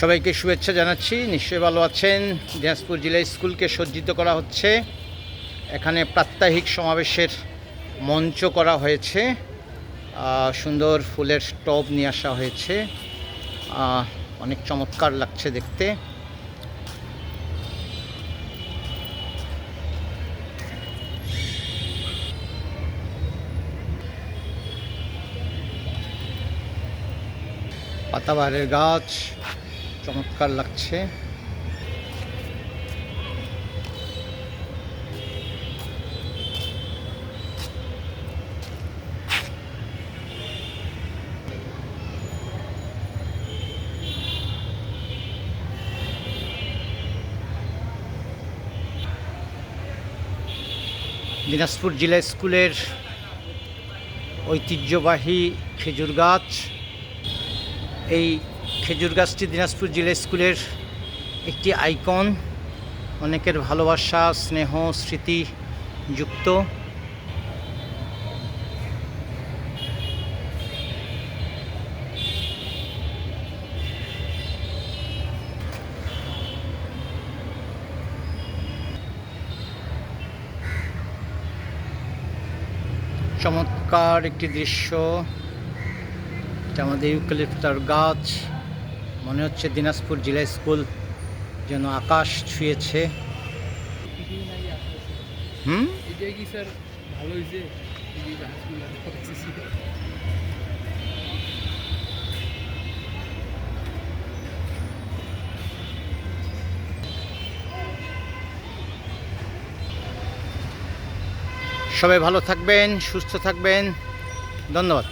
সবাইকে শুভেচ্ছা জানাচ্ছি। নিশ্চয়ই ভালো আছেন। দিনাজপুর জেলা স্কুলকে সজ্জিত করা হচ্ছে। এখানে প্রাত্যহিক সমাবেশের মঞ্চ করা হয়েছে। সুন্দর ফুলের টব নিয়ে আসা হয়েছে। অনেক চমৎকার লাগছে দেখতে। পাতাবাহারের গাছ চমৎকার লাগছে। দিনাজপুর জেলা স্কুলের ঐতিহ্যবাহী খেজুর গাছ। এই খেজুর গাছটি দিনাজপুর জেলা স্কুলের একটি আইকন। অনেকের ভালোবাসা, স্নেহ, স্মৃতি যুক্ত। চমৎকার একটি দৃশ্য। আমাদের ইউক্যালিপটার গাছ। মনে হচ্ছে দিনাজপুর জেলা স্কুল যেন আকাশ ছুঁয়েছে। সবাই ভালো থাকবেন সুস্থ থাকবেন। ধন্যবাদ।